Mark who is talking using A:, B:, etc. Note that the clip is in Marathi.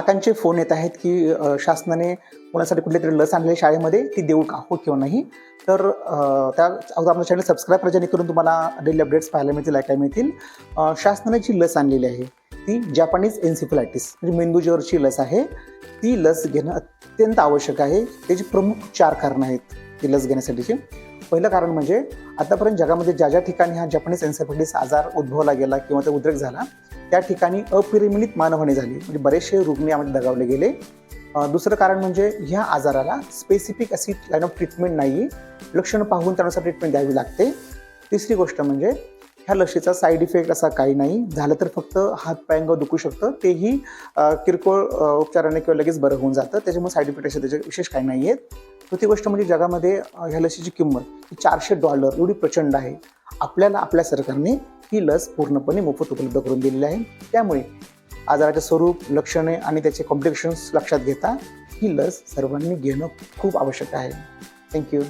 A: काकांचे फोन येत आहेत की शासनाने मुलांसाठी कुठली तरी लस आणली आहे शाळेमध्ये ती देऊ का? हो किंवा नाही? तर त्या अगोदर आपलं चॅनल सबस्क्राईब करा जेणेकरून तुम्हाला डेली अपडेट्स पाहायला मिळतील ऐकायला मिळतील. शासनाने जी लस आणलेली आहे ती जपानीज एन्सिफिलायटिस म्हणजे मेंदूज्वरची लस आहे. ती लस घेणं अत्यंत आवश्यक आहे. त्याची प्रमुख चार कारणं आहेत ती लस घेण्यासाठीची. पहिलं कारण म्हणजे आतापर्यंत जगामध्ये ज्या ज्या ठिकाणी हा जपानीज एन्सेफलायटिस आजार उद्भवला गेला किंवा तो उद्रेक झाला त्या ठिकाणी अपरिमित मानहानी झाली. म्हणजे बरेचसे रुग्ण यामध्ये दगावले गेले. दुसरं कारण म्हणजे ह्या आजाराला स्पेसिफिक अशी लाईन ऑफ ट्रीटमेंट नाही लक्षणं पाहून त्यानुसार ट्रीटमेंट द्यावी लागते. तिसरी गोष्ट म्हणजे ह्या लशीचा साईड इफेक्ट असा काही नाही. झालं तर फक्त हात पायंग दुखू शकतं. तेही किरकोळ उपचाराने किंवा लगेच बरं होऊन जातं. त्याच्यामुळे साईड इफेक्ट असे त्याचे विशेष काही नाही आहेत चौथी गोष्ट म्हणजे जगामध्ये ह्या लसीची किंमत ही चारशे डॉलर एवढी प्रचंड आहे. आपल्याला आपल्या सरकारने ही लस पूर्णपणे मोफत उपलब्ध करून दिलेली आहे. त्यामुळे आजाराचे स्वरूप लक्षणे आणि त्याचे कॉम्प्लिकेशन्स लक्षात घेता ही लस सर्वांनी घेणं खूप आवश्यक आहे. थँक्यू